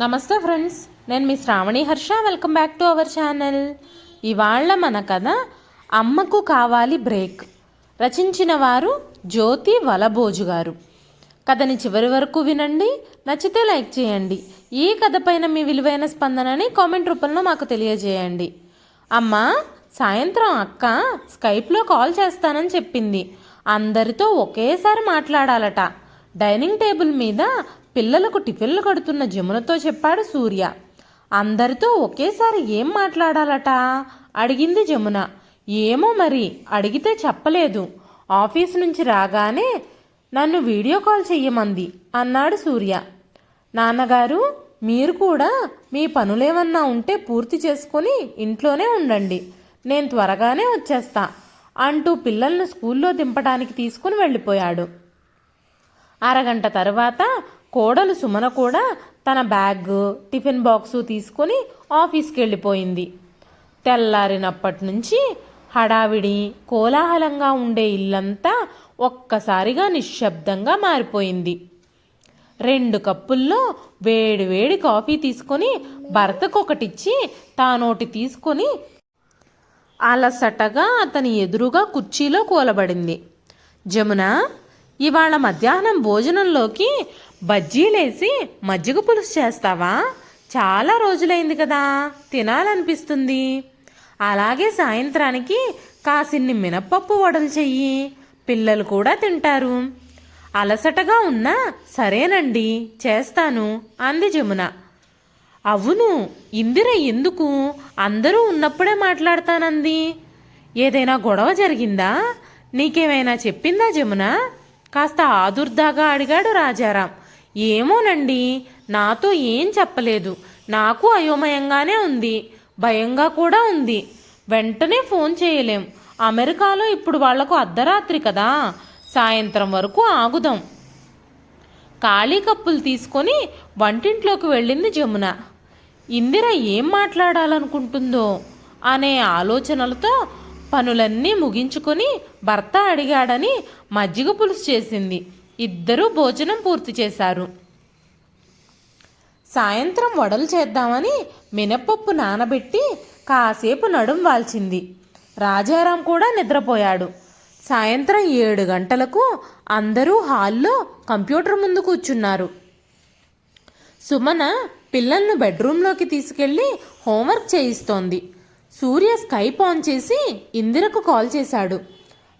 నమస్తే ఫ్రెండ్స్ నేను మీ Sravani Harsha. Welcome back to our channel. ఇవాళ మన కథ అమ్మకు కావాలి బ్రేక్. రచించిన వారు జ్యోతి వలబోజు గారు. కథని చివరి వరకు వినండి నచ్చితే లైక్ చేయండి. ఈ కథ పైన మీ విలువైన స్పందనని కామెంట్ రూపంలో మాకు తెలియజేయండి. అమ్మ సాయంత్రం అక్క స్కైప్లో కాల్ చేస్తానని చెప్పింది. అందరితో ఒకేసారి మాట్లాడాలట. డైనింగ్ టేబుల్ మీద పిల్లలకు టిఫిన్లు కడుతున్న జమునతో చెప్పాడు సూర్య. అందరితో ఒకేసారి ఏం మాట్లాడాలట? అడిగింది జమున. ఏమో మరి అడిగితే చెప్పలేదు. ఆఫీస్ నుంచి రాగానే నన్ను వీడియో కాల్ చెయ్యమంది అన్నాడు సూర్య. నాన్నగారు మీరు కూడా మీ పనులేమన్నా ఉంటే పూర్తి చేసుకొని ఇంట్లోనే ఉండండి. నేను త్వరగానే వచ్చేస్తా అంటూ పిల్లల్ని స్కూల్లో దింపడానికి తీసుకుని వెళ్ళిపోయాడు. అరగంట తర్వాత కోడలు సుమన కూడా తన బ్యాగ్ టిఫిన్ బాక్సు తీసుకొని ఆఫీస్కి వెళ్ళిపోయింది తెల్లారినప్పటి నుంచి హడావిడి కోలాహలంగా ఉండే ఇల్లంతా ఒక్కసారిగా నిశ్శబ్దంగా మారిపోయింది. రెండు కప్పుల్లో వేడి వేడి కాఫీ తీసుకొని భర్తకొకటిచ్చి తానోటి తీసుకొని అలసటగా అతని ఎదురుగా కుర్చీలో కూలబడింది. జమున ఇవాళ మధ్యాహ్నం భోజనంలోకి బజ్జీలేసి మజ్జిగ పులుసు చేస్తావా? చాలా రోజులైంది కదా తినాలనిపిస్తుంది. అలాగే సాయంత్రానికి కాసిన్ని మినప్పప్పు వడలు చెయ్యి పిల్లలు కూడా తింటారు. అలసటగా ఉన్నా సరేనండి చేస్తాను అంది జమున. అవును ఇందిర ఎందుకు? అందరూ ఉన్నప్పుడే మాట్లాడతానంది. ఏదైనా గొడవ జరిగిందా? నీకేమైనా చెప్పిందా జమున? కాస్త ఆదుర్దాగా అడిగాడు రాజారాం. ఏమోనండి నాతో ఏం చెప్పలేదు. నాకు అయోమయంగానే ఉంది. భయంగా కూడా ఉంది. వెంటనే ఫోన్ చేయలేం. అమెరికాలో ఇప్పుడు వాళ్ళకు అర్ధరాత్రి కదా. సాయంత్రం వరకు ఆగుదాం. ఖాళీ కప్పులు తీసుకొని వంటింట్లోకి వెళ్ళింది జమున. ఇందిర ఏం మాట్లాడాలనుకుంటుందో అనే ఆలోచనలతో పనులన్నీ ముగించుకొని భర్త అడిగాడని మజ్జిగ పులుసు చేసింది. ఇద్దరూ భోజనం పూర్తి చేశారు. సాయంత్రం వడలు చేద్దామని మినప్పప్పు నానబెట్టి కాసేపు నడుం వాల్చింది. రాజారాం కూడా నిద్రపోయాడు. సాయంత్రం ఏడు గంటలకు అందరూ హాల్లో కంప్యూటర్ ముందు కూర్చున్నారు. సుమన పిల్లలను బెడ్రూమ్లోకి తీసుకెళ్ళి హోంవర్క్ చేయిస్తోంది. సూర్య స్కైప్ ఆన్ చేసి ఇందిరకు కాల్ చేశాడు.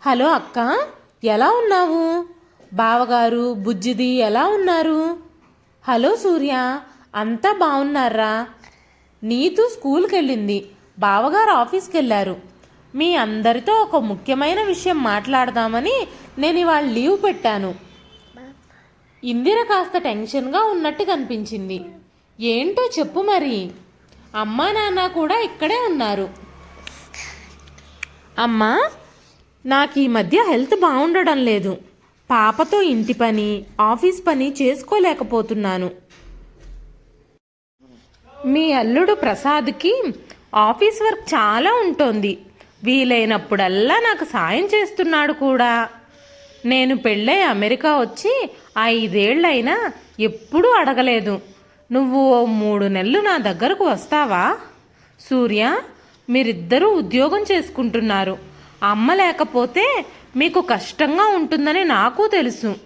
హలో అక్క ఎలా ఉన్నావు? బావగారు బుజ్జిది ఎలా ఉన్నారు? హలో సూర్య అంతా బాగున్నారా నీతు స్కూల్కి వెళ్ళింది బావగారు ఆఫీస్కి వెళ్ళారు మీ అందరితో ఒక ముఖ్యమైన విషయం మాట్లాడదామని నేను ఇవాళ లీవ్ పెట్టాను. ఇందిర కాస్త టెన్షన్గా ఉన్నట్టు కనిపించింది. ఏంటో చెప్పు మరి. అమ్మా నాన్న కూడా ఇక్కడే ఉన్నారు. అమ్మా నాకు ఈ మధ్య హెల్త్ బాగుండడం లేదు. పాపతో ఇంటి పని ఆఫీస్ పని చేసుకోలేకపోతున్నాను. మీ అల్లుడు ప్రసాద్కి ఆఫీస్ వర్క్ చాలా ఉంటుంది. వీలైనప్పుడల్లా నాకు సాయం చేస్తున్నాడు కూడా. నేను పెళ్ళై అమెరికా వచ్చి ఐదేళ్ళైనా ఎప్పుడూ అడగలేదు. నువ్వు ఓ మూడు నెలలు నా దగ్గరకు వస్తావా? సూర్య మీరిద్దరూ ఉద్యోగం చేసుకుంటున్నారు. అమ్మ లేకపోతే మీకు కష్టంగా ఉంటుందని నాకు తెలుసు.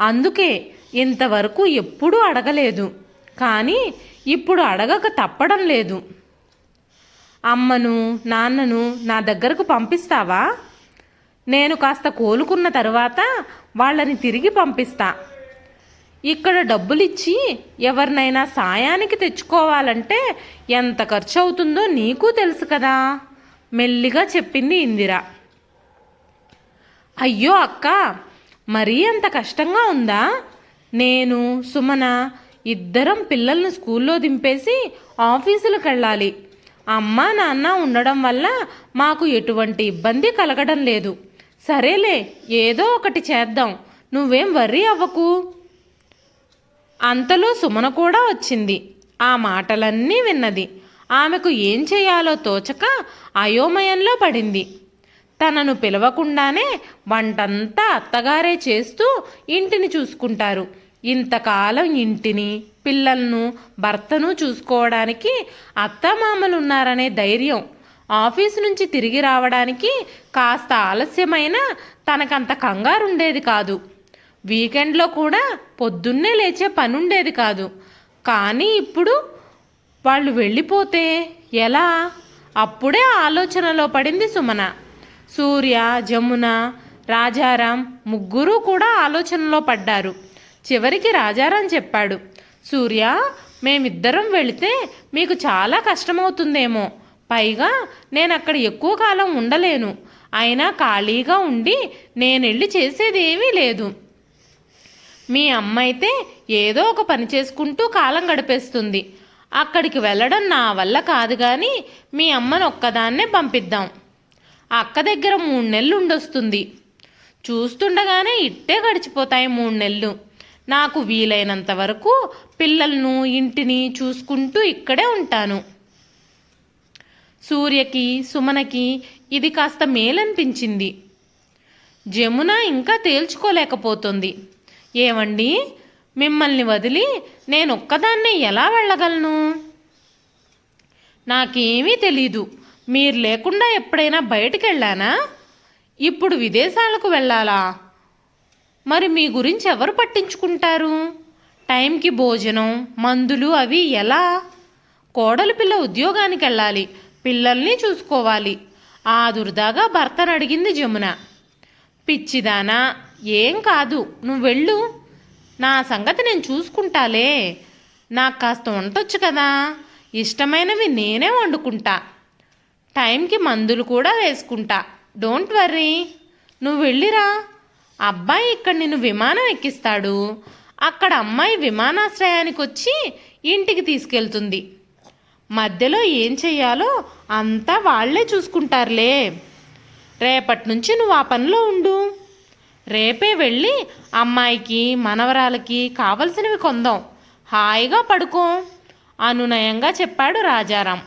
అందుకే ఇంతవరకు ఎప్పుడూ అడగలేదు. కానీ ఇప్పుడు అడగక తప్పడం లేదు. అమ్మను నాన్నను నా దగ్గరకు పంపిస్తావా? నేను కాస్త కోలుకున్న తర్వాత వాళ్ళని తిరిగి పంపిస్తా. ఇక్కడ డబ్బులిచ్చి ఎవరినైనా సాయానికి తెచ్చుకోవాలంటే ఎంత ఖర్చు అవుతుందో నీకు తెలుసు కదా. మెల్లిగా చెప్పింది ఇందిర. అయ్యో అక్క మరీ అంత కష్టంగా ఉందా? నేను సుమన ఇద్దరం పిల్లల్ని స్కూల్లో దింపేసి ఆఫీసులకు వెళ్ళాలి అమ్మ నాన్న ఉండడం వల్ల మాకు ఎటువంటి ఇబ్బంది కలగడం లేదు. సరేలే ఏదో ఒకటి చేద్దాం. నువ్వేం వర్రీ అవ్వకు. అంతలో సుమన కూడా వచ్చింది. ఆ మాటలన్నీ విన్నది. ఆమెకు ఏం చేయాలో తోచక అయోమయంలో పడింది. తనను పిలవకుండానే వంటంతా అత్తగారే చేస్తూ ఇంటిని చూసుకుంటారు. ఇంతకాలం ఇంటిని పిల్లలను భర్తను చూసుకోవడానికి అత్తమామలు ఉన్నారనే ధైర్యం ఆఫీసు నుంచి తిరిగి రావడానికి కాస్త ఆలస్యమైన తనకంత కంగారు ఉండేది కాదు. వీకెండ్లో కూడా పొద్దున్నే లేచే పని ఉండేది కాదు. కానీ ఇప్పుడు వాళ్ళు వెళ్ళిపోతే ఎలా? అప్పుడే ఆలోచనలో పడింది సుమన. సూర్య జమున రాజారాం ముగ్గురు కూడా ఆలోచనలో పడ్డారు. చివరికి రాజారాం చెప్పాడు సూర్య మేమిద్దరం వెళితే మీకు చాలా కష్టమవుతుందేమో. పైగా నేను అక్కడ ఎక్కువ కాలం ఉండలేను. అయినా ఖాళీగా ఉండి నేనెళ్ళి చేసేదేమీ లేదు. మీ అమ్మ అయితే ఏదో ఒక పని చేసుకుంటూ కాలం గడిపేస్తుంది. అక్కడికి వెళ్ళడం నా వల్ల కాదు కానీ మీ అమ్మను ఒక్కదాన్నే పంపిద్దాం. అక్క దగ్గర మూడు నెలలు ఉండొస్తుంది. చూస్తుండగానే ఇట్టే గడిచిపోతాయి మూడు నెలలు. నాకు వీలైనంత వరకు పిల్లలను ఇంటిని చూసుకుంటూ ఇక్కడే ఉంటాను. సూర్యకి సుమనకి ఇది కాస్త మేలనిపించింది. జమున ఇంకా తేల్చుకోలేకపోతుంది. ఏమండి? మిమ్మల్ని వదిలి నేను ఒక్కదాన్నే ఎలా వెళ్ళగలను? నాకేమీ తెలీదు. మీరు లేకుండా ఎప్పుడైనా బయటికి వెళ్ళానా? ఇప్పుడు విదేశాలకు వెళ్ళాలా? మరి మీ గురించి ఎవరు పట్టించుకుంటారు? టైంకి భోజనం మందులు అవి ఎలా? కోడలు పిల్ల ఉద్యోగానికి వెళ్ళాలి పిల్లల్ని చూసుకోవాలి. ఆ దుర్దాగా భర్తను అడిగింది జమున. పిచ్చిదానా ఏం కాదు నువ్వు వెళ్ళు. నా సంగతి నేను చూసుకుంటాలే. నాకు కాస్త వంటొచ్చు కదా. ఇష్టమైనవి నేనే వండుకుంటా. టైంకి మందులు కూడా వేసుకుంటా. Don't worry. నువ్వు వెళ్ళిరా. అబ్బాయి ఇక్కడ నిన్ను విమానం ఎక్కిస్తాడు. అక్కడ అమ్మాయి విమానాశ్రయానికి వచ్చి ఇంటికి తీసుకెళ్తుంది. మధ్యలో ఏం చెయ్యాలో అంతా వాళ్ళే చూసుకుంటారులే. రేపటి నుంచి నువ్వు ఆ పనిలో ఉండు. రేపే వెళ్ళి అమ్మాయికి మనవరాలకి కావలసినవి కొందాం. హాయిగా పడుకో అనునయంగా చెప్పాడు రాజారాం.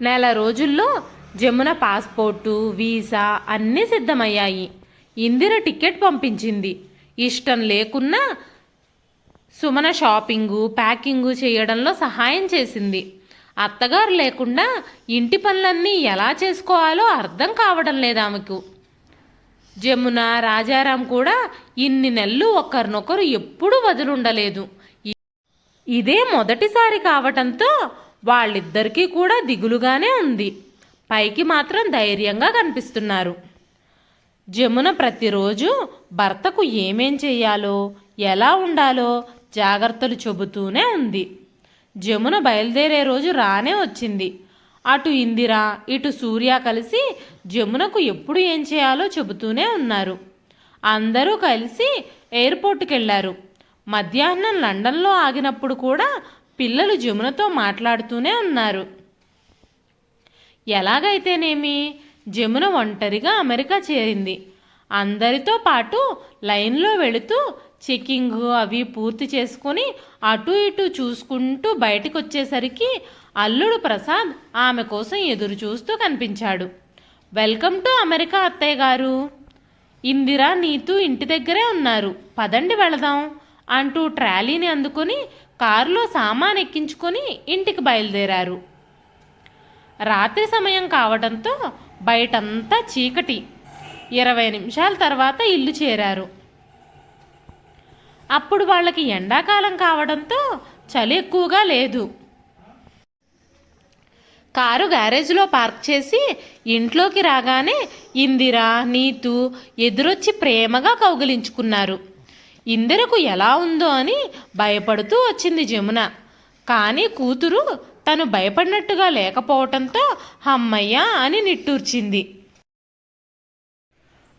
నెల రోజుల్లో జమున పాస్పోర్టు వీసా అన్నీ సిద్ధమయ్యాయి. ఇందిర టికెట్ పంపించింది. ఇష్టం లేకున్నా సుమన షాపింగు ప్యాకింగు చేయడంలో సహాయం చేసింది. అత్తగారు లేకుండా ఇంటి పనులన్నీ ఎలా చేసుకోవాలో అర్థం కావడం లేదు ఆమెకు. జమున రాజారాం కూడా ఇన్ని నెలలు ఒకరినొకరు ఎప్పుడూ వదిలుండలేదు. ఇదే మొదటిసారి కావటంతో వాళ్ళిద్దరికీ కూడా దిగులుగానే ఉంది. పైకి మాత్రం ధైర్యంగా కనిపిస్తున్నారు. జమున ప్రతిరోజు భర్తకు ఏమేం చేయాలో ఎలా ఉండాలో జాగ్రత్తలు చెబుతూనే ఉంది. జమున బయలుదేరే రోజు రానే వచ్చింది. అటు ఇందిర ఇటు సూర్య కలిసి జమునకు ఎప్పుడు ఏం చేయాలో చెబుతూనే ఉన్నారు. అందరూ కలిసి ఎయిర్పోర్ట్కి వెళ్ళారు మధ్యాహ్నం లండన్లో ఆగినప్పుడు కూడా పిల్లలు జమునతో మాట్లాడుతూనే ఉన్నారు. ఎలాగైతేనేమి? జమున ఒంటరిగా అమెరికా చేరింది. అందరితో పాటు లైన్లో వెళుతూ చెకింగ్ అవి పూర్తి చేసుకొని అటు ఇటు చూసుకుంటూ బయటకు వచ్చేసరికి అల్లుడు ప్రసాద్ ఆమె కోసం ఎదురు చూస్తూ కనిపించాడు. వెల్కమ్ టు అమెరికా అత్తయ్య గారు. ఇందిరా నీతు ఇంటి దగ్గరే ఉన్నారు. పదండి వెళదాం అంటూ ట్రాలీని అందుకొని కారులో సామాన్ ఎక్కించుకొని ఇంటికి బయలుదేరారు. రాత్రి సమయం కావడంతో బయటంతా చీకటి. ఇరవై నిమిషాల తర్వాత ఇల్లు చేరారు. అప్పుడు వాళ్ళకి ఎండాకాలం కావడంతో చలి ఎక్కువగా లేదు. కారు గ్యారేజ్లో పార్క్ చేసి ఇంట్లోకి రాగానే ఇందిర నీతు ఎదురొచ్చి ప్రేమగా కౌగిలించుకున్నారు. ఇందిరకు ఎలా ఉందో అని భయపడుతూ వచ్చింది జమున. కానీ కూతురు తను భయపడినట్టుగా లేకపోవటంతో హమ్మయ్య అని నిట్టూర్చింది.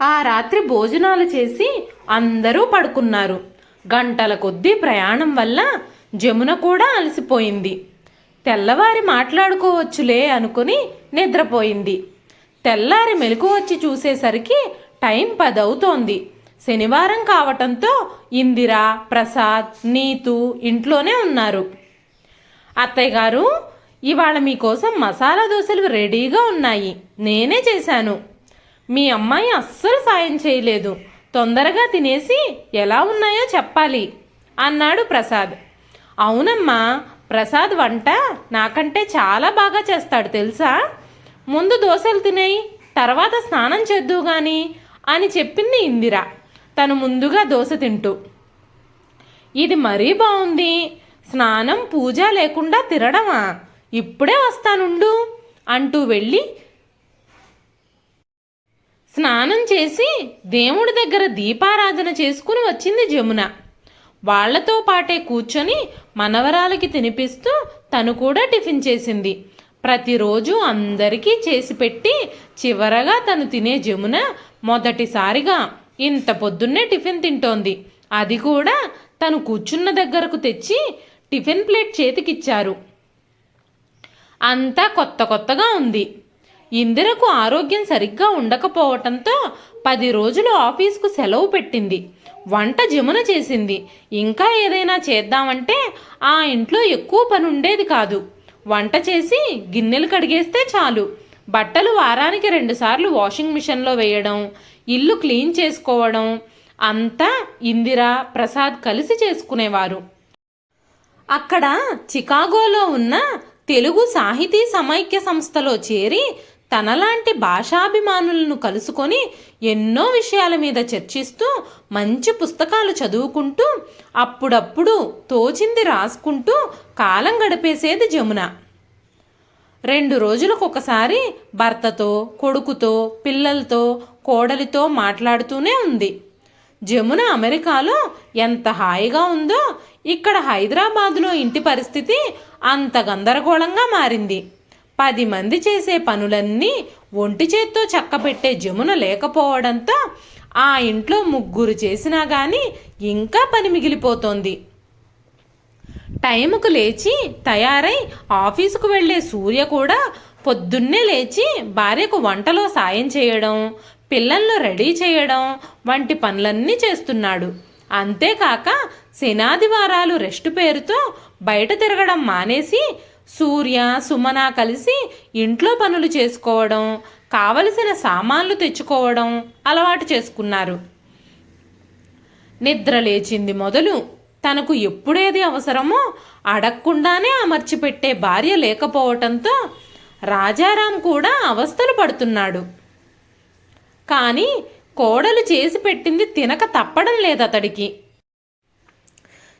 ఆ రాత్రి భోజనాలు చేసి అందరూ పడుకున్నారు. గంటల కొద్దీ ప్రయాణం వల్ల జమున కూడా అలసిపోయింది. తెల్లవారి మాట్లాడుకోవచ్చులే అనుకుని నిద్రపోయింది. తెల్లారి మెలకు వచ్చి చూసేసరికి టైం పదవుతోంది. శనివారం కావటంతో ఇందిర ప్రసాద్ నీతు ఇంట్లోనే ఉన్నారు. అత్తయ్య గారు ఇవాళ మీకోసం మసాలా దోశలు రెడీగా ఉన్నాయి. నేనే చేశాను. మీ అమ్మాయి అస్సలు సాయం చేయలేదు. తొందరగా తినేసి ఎలా ఉన్నాయో చెప్పాలి అన్నాడు ప్రసాద్. అవునమ్మా ప్రసాద్ వంట నాకంటే చాలా బాగా చేస్తాడు తెలుసా? ముందు దోశలు తినేయి తర్వాత స్నానం చేద్దు గాని అని చెప్పింది ఇందిర. తను ముందుగా దోశ తింటూ. ఇది మరీ బాగుంది స్నానం పూజ లేకుండా తినడమా ఇప్పుడే వస్తానుండు అంటూ వెళ్ళి స్నానం చేసి దేవుడి దగ్గర దీపారాధన చేసుకుని వచ్చింది జమున. వాళ్ళతో పాటే కూర్చొని మనవరాలకి తినిపిస్తూ తను కూడా టిఫిన్ చేసింది. ప్రతిరోజు అందరికీ చేసి పెట్టి చివరగా తను తినే జమున మొదటిసారిగా ఇంత పొద్దున్నే టిఫిన్ తింటోంది. అది కూడా తను కూర్చున్న దగ్గరకు తెచ్చి టిఫిన్ ప్లేట్ చేతికిచ్చారు. అంతా కొత్త కొత్తగా ఉంది. ఇందిరకు ఆరోగ్యం సరిగ్గా ఉండకపోవటంతో పది రోజులు ఆఫీస్కు సెలవు పెట్టింది. వంట జమున చేసింది. ఇంకా ఏదైనా చేద్దామంటే ఆ ఇంట్లో ఎక్కువ పని ఉండేది కాదు. వంట చేసి గిన్నెలు కడిగేస్తే చాలు. బట్టలు వారానికి రెండుసార్లు వాషింగ్ మిషన్లో వేయడం ఇల్లు క్లీన్ చేసుకోవడం అంతా ఇందిర ప్రసాద్ కలిసి చేసుకునేవారు. అక్కడ చికాగోలో ఉన్న తెలుగు సాహితీ సమైక్య సంస్థలో చేరి తనలాంటి భాషాభిమానులను కలుసుకొని ఎన్నో విషయాల మీద చర్చిస్తూ మంచి పుస్తకాలు చదువుకుంటూ అప్పుడప్పుడు తోచింది రాసుకుంటూ కాలం గడిపేసేది జమున. రెండు రోజులకు ఒకసారి భర్తతో కొడుకుతో పిల్లలతో కోడలితో మాట్లాడుతూనే ఉంది. జమున అమెరికాలో ఎంత హాయిగా ఉందో ఇక్కడ హైదరాబాదులో ఇంటి పరిస్థితి అంత గందరగోళంగా మారింది. పది మంది చేసే పనులన్నీ ఒంటి చేత్తో చక్కబెట్టే జమున లేకపోవడంతో ఆ ఇంట్లో ముగ్గురు చేసినా కానీ ఇంకా పని మిగిలిపోతోంది. టైంకు లేచి తయారై ఆఫీసుకు వెళ్ళే సూర్య కూడా పొద్దున్నే లేచి భార్యకు వంటలో సాయం చేయడం పిల్లలను రెడీ చేయడం వంటి పనులన్నీ చేస్తున్నాడు. అంతేకాక శనాదివారాలు రెస్ట్ పేరుతో బయట తిరగడం మానేసి సూర్య సుమన కలిసి ఇంట్లో పనులు చేసుకోవడం కావలసిన సామాన్లు తెచ్చుకోవడం అలవాటు చేసుకున్నారు. నిద్ర లేచింది మొదలు. తనకు ఎప్పుడేది అవసరమో అడగకుండానే అమర్చిపెట్టే భార్య లేకపోవటంతో రాజారాం కూడా అవస్థలు పడుతున్నాడు. కానీ కోడలు చేసి పెట్టింది తినక తప్పడం లేదతడికి.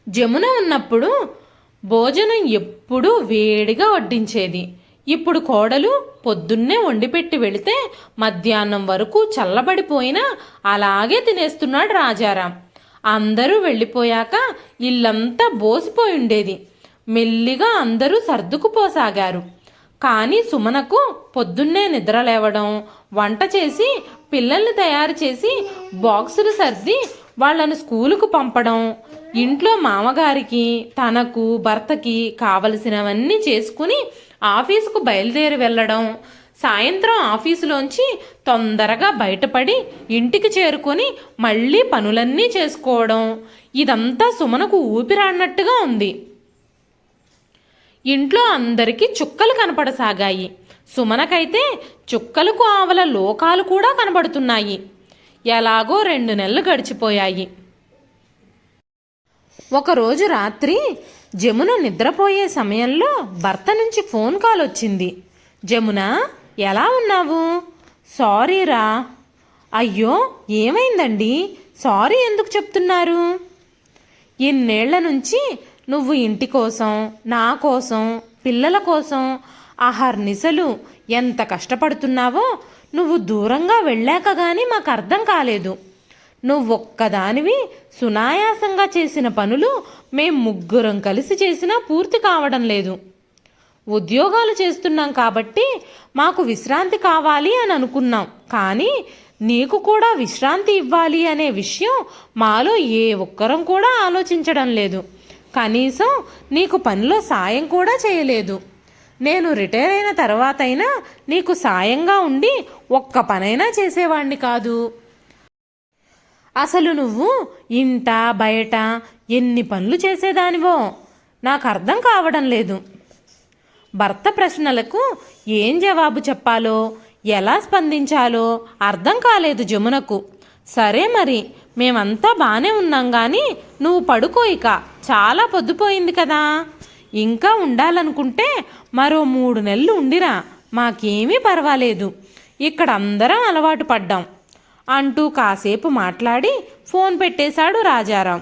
జమున ఉన్నప్పుడు భోజనం ఎప్పుడూ వేడిగా వడ్డించేది. ఇప్పుడు కోడలు పొద్దున్నే వండిపెట్టి వెళితే మధ్యాహ్నం వరకు చల్లబడిపోయినా అలాగే తినేస్తున్నాడు రాజారాం. అందరూ వెళ్ళిపోయాక ఇల్లంతా బోసిపోయి ఉండేది. మెల్లిగా అందరూ సర్దుకుపోసాగారు. కానీ సుమనకు పొద్దున్నే నిద్ర లేవడం వంట చేసి పిల్లల్ని తయారు చేసి బాక్సులు సర్ది వాళ్ళను స్కూలుకు పంపడం ఇంట్లో మామగారికి తనకు భర్తకి కావలసినవన్నీ చేసుకుని ఆఫీసుకు బయలుదేరి వెళ్ళడం సాయంత్రం ఆఫీసులోంచి తొందరగా బయటపడి ఇంటికి చేరుకొని మళ్ళీ పనులన్నీ చేసుకోవడం. ఇదంతా సుమనకు ఊపిరాడినట్టుగా ఉంది. ఇంట్లో అందరికీ చుక్కలు కనపడసాగాయి. సుమనకైతే చుక్కలకు ఆవల లోకాలు కూడా కనబడుతున్నాయి. ఎలాగో రెండు నెలలు గడిచిపోయాయి. ఒకరోజు రాత్రి జమున నిద్రపోయే సమయంలో భర్త నుంచి ఫోన్ కాల్ వచ్చింది. జమున ఎలా ఉన్నావు? సారీరా అయ్యో ఏమైందండి? సారీ ఎందుకు చెప్తున్నారు? ఇన్నేళ్ళ నుంచి నువ్వు ఇంటి కోసం నా కోసం పిల్లల కోసం ఆహార్నిసలు ఎంత కష్టపడుతున్నావో నువ్వు దూరంగా వెళ్ళాక గాని మాకు అర్థం కాలేదు. నువ్వొక్కదానివి సునాయాసంగా చేసిన పనులు మేం ముగ్గురం కలిసి చేసినా పూర్తి కావడం లేదు. ఉద్యోగాలు చేస్తున్నాం కాబట్టి మాకు విశ్రాంతి కావాలి అని అనుకున్నాం. కానీ నీకు కూడా విశ్రాంతి ఇవ్వాలి అనే విషయం మాలో ఏ ఒక్కరం కూడా ఆలోచించడం లేదు. కనీసం నీకు పనిలో సాయం కూడా చేయలేదు. నేను రిటైర్ అయిన తర్వాతైనా నీకు సాయంగా ఉండి ఒక్క పనైనా చేసేవాణ్ణి కాదు. అసలు నువ్వు ఇంట బయట ఎన్ని పనులు చేసేదానివో నాకు అర్థం కావడం లేదు. భర్త ప్రశ్నలకు ఏం జవాబు చెప్పాలో ఎలా స్పందించాలో అర్థం కాలేదు జమునకు. సరే మరి మేమంతా బాగానే ఉన్నాం కానీ నువ్వు పడుకో ఇక చాలా పొద్దుపోయింది కదా. ఇంకా ఉండాలనుకుంటే మరో మూడు నెలలు ఉండిరా. మాకేమీ పర్వాలేదు. ఇక్కడ అందరం అలవాటు పడ్డాం. అంటూ కాసేపు మాట్లాడి ఫోన్ పెట్టేశాడు రాజారాం.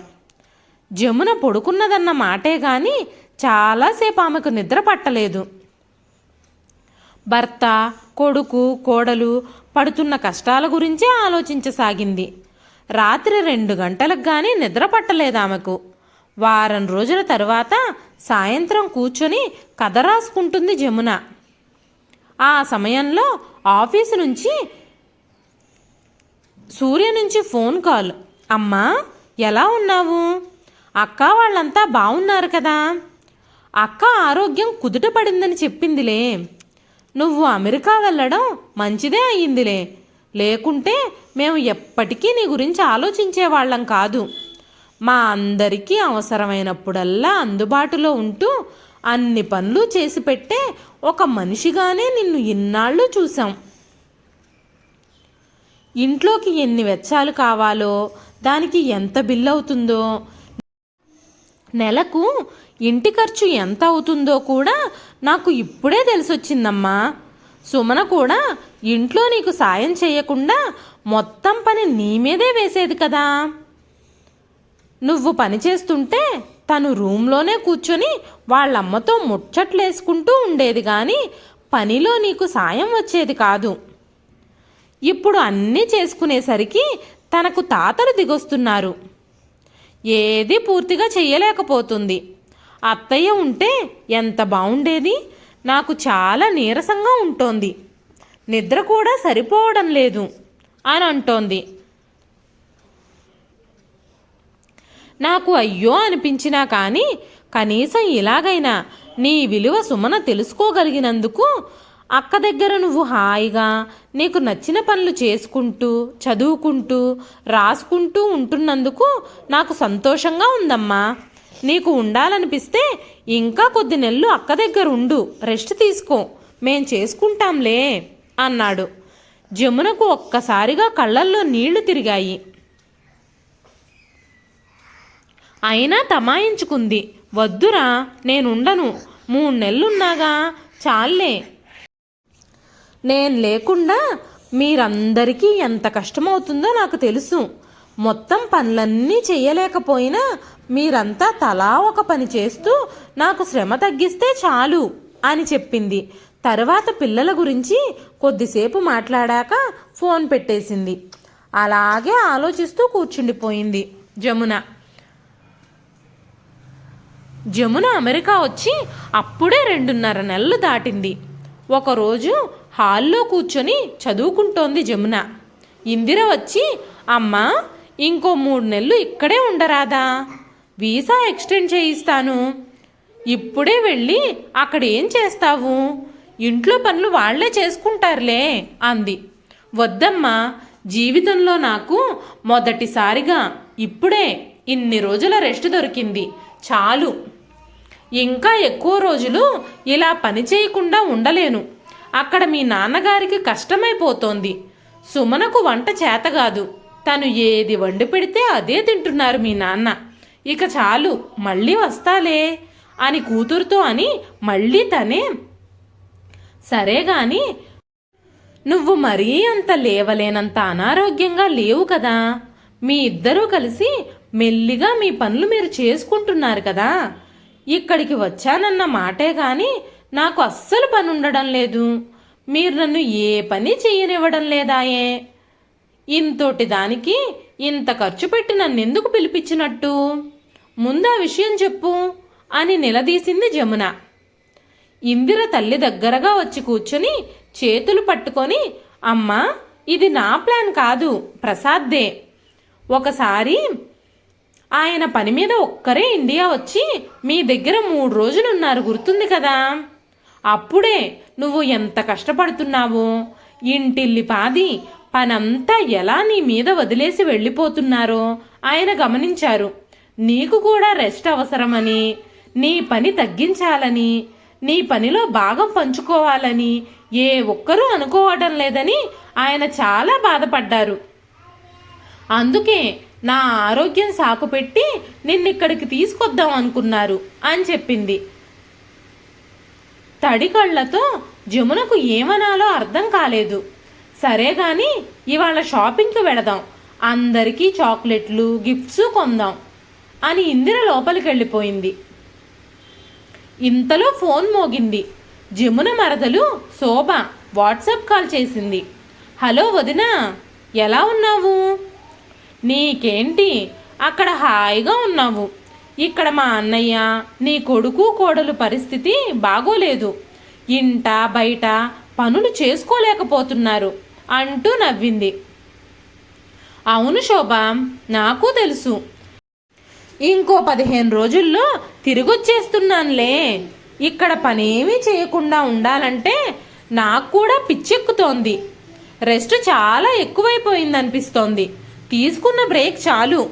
జమున పడుకున్నదన్న మాటే గాని చాలాసేపు ఆమెకు నిద్ర పట్టలేదు. భర్త కొడుకు కోడలు పడుతున్న కష్టాల గురించే ఆలోచించసాగింది. రాత్రి రెండు గంటలకు కానీ నిద్ర పట్టలేదు ఆమెకు. వారం రోజుల తరువాత సాయంత్రం కూర్చొని కథ రాసుకుంటుంది జమున. ఆ సమయంలో ఆఫీసు నుంచి సూర్య నుంచి ఫోన్ కాల్. అమ్మా ఎలా ఉన్నావు? అక్క వాళ్ళంతా బాగున్నారు కదా? అక్క ఆరోగ్యం కుదుట పడిందని చెప్పిందిలే. నువ్వు అమెరికా వెళ్ళడం మంచిదే అయ్యిందిలే లేకుంటే మేము ఎప్పటికీ నీ గురించి ఆలోచించేవాళ్ళం కాదు. మా అందరికీ అవసరమైనప్పుడల్లా అందుబాటులో ఉంటూ అన్ని పనులు చేసి పెట్టే ఒక మనిషిగానే నిన్ను ఇన్నాళ్ళు చూసాం ఇంట్లోకి ఎన్ని వెచ్చాలు కావాలో దానికి ఎంత బిల్ అవుతుందో నెలకు ఇంటి ఖర్చు ఎంత అవుతుందో కూడా నాకు ఇప్పుడే తెలిసొచ్చిందమ్మా. సుమన కూడా ఇంట్లో నీకు సాయం చేయకుండా మొత్తం పని నీ మీదే వేసేది కదా. నువ్వు పని చేస్తుంటే తను రూమ్లోనే కూర్చొని వాళ్ళమ్మతో ముచ్చట్లేసుకుంటూ ఉండేది కానీ పనిలో నీకు సాయం వచ్చేది కాదు. ఇప్పుడు అన్నీ చేసుకునేసరికి తనకు తాతలు దిగొస్తున్నారు. ఏది పూర్తిగా చెయ్యలేకపోతుంది. అత్తయ్య ఉంటే ఎంత బాగుండేది నాకు చాలా నీరసంగా ఉంటోంది. నిద్ర కూడా సరిపోవడం లేదు అని అంటోంది. నాకు అయ్యో అనిపించినా కానీ కనీసం ఇలాగైనా నీ విలువ సుమన తెలుసుకోగలిగినందుకు అక్క దగ్గర నువ్వు హాయిగా నీకు నచ్చిన పనులు చేసుకుంటూ చదువుకుంటూ రాసుకుంటూ ఉంటున్నందుకు నాకు సంతోషంగా ఉందమ్మా. నీకు ఉండాలనిపిస్తే ఇంకా కొద్ది నెలలు అక్క దగ్గర ఉండు. రెస్ట్ తీసుకో. మేం చేసుకుంటాంలే అన్నాడు. జమునకు ఒక్కసారిగా కళ్ళల్లో నీళ్ళు తిరిగాయి. అయినా తమాయించుకుంది. వద్దురా నేనుండను. మూడు నెలలున్నాగా చాలే నేను లేకుండా మీరందరికీ ఎంత కష్టమవుతుందో నాకు తెలుసు. మొత్తం పనులన్నీ చేయలేకపోయినా మీరంతా తలా ఒక పని చేస్తూ నాకు శ్రమ తగ్గిస్తే చాలు అని చెప్పింది. తర్వాత పిల్లల గురించి కొద్దిసేపు మాట్లాడాక ఫోన్ పెట్టేసింది. అలాగే ఆలోచిస్తూ కూర్చుండిపోయింది జమున. జమున అమెరికా వచ్చి అప్పుడే రెండున్నర నెలలు దాటింది. ఒకరోజు హాల్లో కూర్చొని చదువుకుంటోంది జమున. ఇందిర వచ్చి అమ్మా ఇంకో మూడు నెలలు ఇక్కడే ఉండరాదా? వీసా ఎక్స్టెండ్ చేయిస్తాను. ఇప్పుడే వెళ్ళి అక్కడ ఏం చేస్తావు? ఇంట్లో పనులు వాళ్ళే చేసుకుంటారులే అంది. వద్దమ్మా జీవితంలో నాకు మొదటిసారిగా ఇప్పుడే ఇన్ని రోజుల రెస్ట్ దొరికింది. చాలు. ఇంకా ఎక్కువ రోజులు ఇలా పని చేయకుండా ఉండలేను. అక్కడ మీ నాన్నగారికి కష్టమైపోతోంది. సుమనకు వంట చేతగాదు తను ఏది వండి పెడితే అదే తింటున్నారు మీ నాన్న. ఇక చాలు మళ్ళీ వస్తాలే అని కూతురుతో అని మళ్ళీ తనే సరే గాని నువ్వు మరీ అంత లేవలేనంత అనారోగ్యంగా లేవు కదా. మీ ఇద్దరూ కలిసి మెల్లిగా మీ పనులు మీరు చేసుకుంటున్నారు కదా. ఇక్కడికి వచ్చానన్న మాటే గాని నాకు అస్సలు పని ఉండడం లేదు. మీరు నన్ను ఏ పని చేయనివ్వడం లేదాయే? ఇంతోటి దానికి ఇంత ఖర్చు పెట్టి నన్నెందుకు పిలిపించినట్టు? ముందా విషయం చెప్పు అని నిలదీసింది జమున. ఇందిర తల్లి దగ్గరగా వచ్చి కూర్చొని చేతులు పట్టుకొని అమ్మా ఇది నా ప్లాన్ కాదు ప్రసాద్దే. ఒకసారి ఆయన పని మీద ఒక్కరే ఇండియా వచ్చి మీ దగ్గర మూడు రోజులు ఉన్నారు గుర్తుంది కదా? అప్పుడే నువ్వు ఎంత కష్టపడుతున్నావో ఇంటిల్లి పాది పనంతా ఎలా నీ మీద వదిలేసి వెళ్ళిపోతున్నారో ఆయన గమనించారు. నీకు కూడా రెస్ట్ అవసరమని నీ పని తగ్గించాలని నీ పనిలో భాగం పంచుకోవాలని ఏ ఒక్కరూ అనుకోవటం లేదని ఆయన చాలా బాధపడ్డారు. అందుకే నా ఆరోగ్యం సాకుపెట్టి నిన్నిక్కడికి తీసుకొద్దాం అనుకున్నారు అని చెప్పింది. తడి కళ్ళతో జమునకు ఏమనాలో అర్థం కాలేదు. సరే గాని ఇవాళ షాపింగ్కి వెళదాం. అందరికీ చాక్లెట్లు గిఫ్ట్స్ కొందాం అని ఇందిర లోపలికి వెళ్ళిపోయింది ఇంతలో ఫోన్ మోగింది. జమున మరదలు శోభ వాట్సాప్ కాల్ చేసింది. హలో వదినా ఎలా ఉన్నావు? నీకేంటి? అక్కడ హాయిగా ఉన్నావు. ఇక్కడ మా అన్నయ్య నీ కొడుకు కోడలు పరిస్థితి బాగోలేదు. ఇంట బయట పనులు చేసుకోలేకపోతున్నారు అంటూ నవ్వింది. అవును శోభ నాకు తెలుసు. ఇంకో పదిహేను రోజుల్లో తిరిగొచ్చేస్తున్నానులే. ఇక్కడ పనేమీ చేయకుండా ఉండాలంటే నాకు కూడా పిచ్చెక్కుతోంది. రెస్ట్ చాలా ఎక్కువైపోయింది అనిపిస్తోంది తీసుకున్న బ్రేక్ చాలు.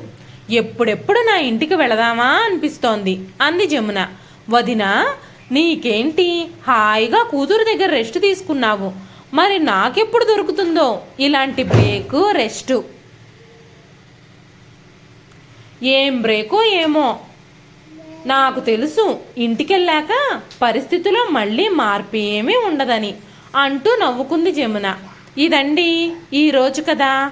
ఎప్పుడెప్పుడు నా ఇంటికి వెళదామా అనిపిస్తోంది. అంది జమున. వదిన నీకేంటి? హాయిగా కూతురు దగ్గర రెస్ట్ తీసుకున్నావు. మరి నాకెప్పుడు దొరుకుతుందో? ఇలాంటి బ్రేక్ రెస్ట్. ఏం బ్రేకో ఏమో? నాకు తెలుసు. ఇంటికెళ్ళాక పరిస్థితిలో మళ్ళీ మార్పు ఏమీ ఉండదని అంటూ నవ్వుకుంది జమున. ఇదండి ఈరోజు కదా.